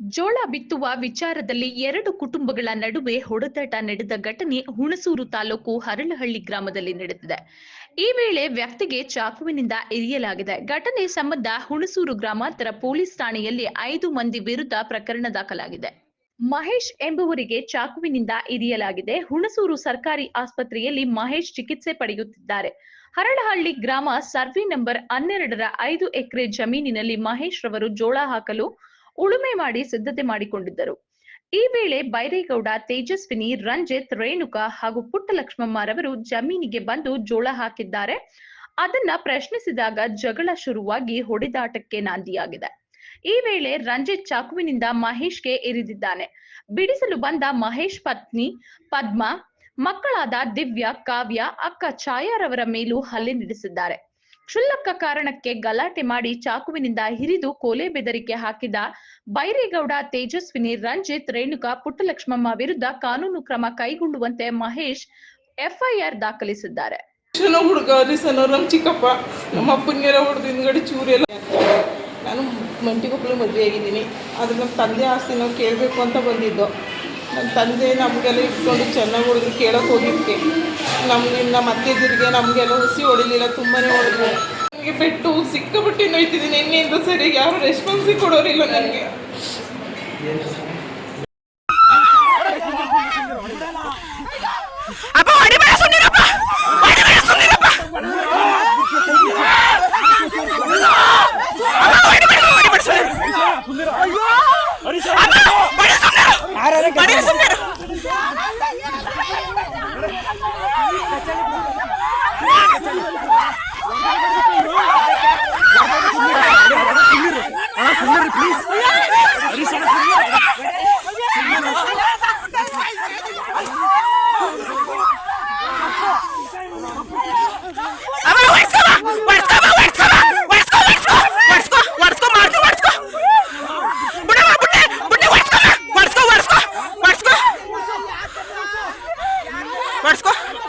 ಜೋಳ ಬಿತ್ತುವ ವಿಚಾರದಲ್ಲಿ ಎರಡು ಕುಟುಂಬಗಳ ನಡುವೆ ಹೊಡೆದಾಟ ನಡೆದ ಘಟನೆ ಹುಣಸೂರು ತಾಲೂಕು ಹರಳಹಳ್ಳಿ ಗ್ರಾಮದಲ್ಲಿ ನಡೆದಿದೆ. ಈ ವೇಳೆ ವ್ಯಕ್ತಿಗೆ ಚಾಕುವಿನಿಂದ ಇರಿಯಲಾಗಿದೆ. ಘಟನೆ ಸಂಬಂಧ ಹುಣಸೂರು ಗ್ರಾಮಾಂತರ ಪೊಲೀಸ್ ಠಾಣೆಯಲ್ಲಿ ಐದು ಮಂದಿ ವಿರುದ್ಧ ಪ್ರಕರಣ ದಾಖಲಾಗಿದೆ. ಮಹೇಶ್ ಎಂಬುವರಿಗೆ ಚಾಕುವಿನಿಂದ ಇರಿಯಲಾಗಿದೆ. ಹುಣಸೂರು ಸರ್ಕಾರಿ ಆಸ್ಪತ್ರೆಯಲ್ಲಿ ಮಹೇಶ್ ಚಿಕಿತ್ಸೆ ಪಡೆಯುತ್ತಿದ್ದಾರೆ. ಹರಳಹಳ್ಳಿ ಗ್ರಾಮ ಸರ್ವೆ ನಂಬರ್ ಹನ್ನೆರಡರ ಐದು ಎಕರೆ ಜಮೀನಿನಲ್ಲಿ ಮಹೇಶ್ ರವರು ಜೋಳ ಹಾಕಲು ಉಳುಮೆ ಮಾಡಿ ಸಿದ್ಧತೆ ಮಾಡಿಕೊಂಡಿದ್ದರು. ಈ ವೇಳೆ ಬೈರೇಗೌಡ, ತೇಜಸ್ವಿನಿ, ರಂಜಿತ್, ರೇಣುಕಾ ಹಾಗೂ ಪುಟ್ಟಲಕ್ಷ್ಮಮ್ಮರವರು ಜಮೀನಿಗೆ ಬಂದು ಜೋಳ ಹಾಕಿದ್ದಾರೆ. ಅದನ್ನ ಪ್ರಶ್ನಿಸಿದಾಗ ಜಗಳ ಶುರುವಾಗಿ ಹೊಡೆದಾಟಕ್ಕೆ ನಾಂದಿಯಾಗಿದೆ. ಈ ವೇಳೆ ರಂಜಿತ್ ಚಾಕುವಿನಿಂದ ಮಹೇಶ್ಗೆ ಇರಿದಿದ್ದಾನೆ. ಬಿಡಿಸಲು ಬಂದ ಮಹೇಶ್ ಪತ್ನಿ ಪದ್ಮ, ಮಕ್ಕಳಾದ ದಿವ್ಯ, ಕಾವ್ಯ, ಅಕ್ಕ ಛಾಯಾರವರ ಮೇಲೂ ಹಲ್ಲೆ ನಡೆಸಿದ್ದಾರೆ. ಕ್ಷುಲ್ಲಕ ಕಾರಣಕ್ಕೆ ಗಲಾಟೆ ಮಾಡಿ ಚಾಕುವಿನಿಂದ ಹಿರಿದು ಕೋಲೆ ಬೆದರಿಕೆ ಹಾಕಿದ ಬೈರೇಗೌಡ ತೇಜಸ್ವಿನಿ ರಂಜಿತ್, ರೇಣುಕಾ ಪುಟ್ಟಲಕ್ಷ್ಮಮ್ಮ ವಿರುದ್ಧ ಕಾನೂನು ಕ್ರಮ ಕೈಗೊಳ್ಳುವಂತೆ ಮಹೇಶ್ ಎಫ್ಐಆರ್ ದಾಖಲಿಸಿದ್ದಾರೆ. ಹುಡುಗ ಚಿಕ್ಕಪ್ಪ, ನಮ್ಮ ಅಪ್ಪನಿಗೆಲ್ಲ ಹೊಡೆದು ಹಿಂದ್ಗಡೆ ಚೂರೆಲ್ಲ ನಾನು ಮಂಟಿಗೊಬ್ಬಳು ಮದುವೆ ಆಗಿದ್ದೀನಿ ಅದು ನಮ್ಮ ತಂದೆ ಆಸ್ತಿ ನಾವು ಕೇಳಬೇಕು ಅಂತ ಬಂದಿದ್ದು. ನಮ್ಮ ತಂದೆ ನಮಗೆಲ್ಲ ಇಟ್ಕೊಂಡು ಚೆನ್ನಾಗಿ ಹೊಡೆದು ಕೇಳೋಕೆ ಹೋಗಿದ್ದೆ ನಮಗೆ ನಮ್ಮ ಅತ್ತೆದಿರಿಗೆ ನಮಗೆಲ್ಲ ಹುಸಿ ಹೊಡಿಲಿಲ್ಲ ತುಂಬಾ ಹೊಡೆದ್ರು. ನನಗೆ ಪೆಟ್ಟು ಸಿಕ್ಕಬಿಟ್ಟು ನೋಯ್ತಿದ್ದೀನಿ ನಿನ್ನೆಯಿಂದ ಸರಿಯಾಗಿ ಯಾರು ರೆಸ್ಪಾನ್ಸ್ ಕೊಡೋರಿಲ್ಲ ನನಗೆ. పడేస్తున్నారు ప్లీజ్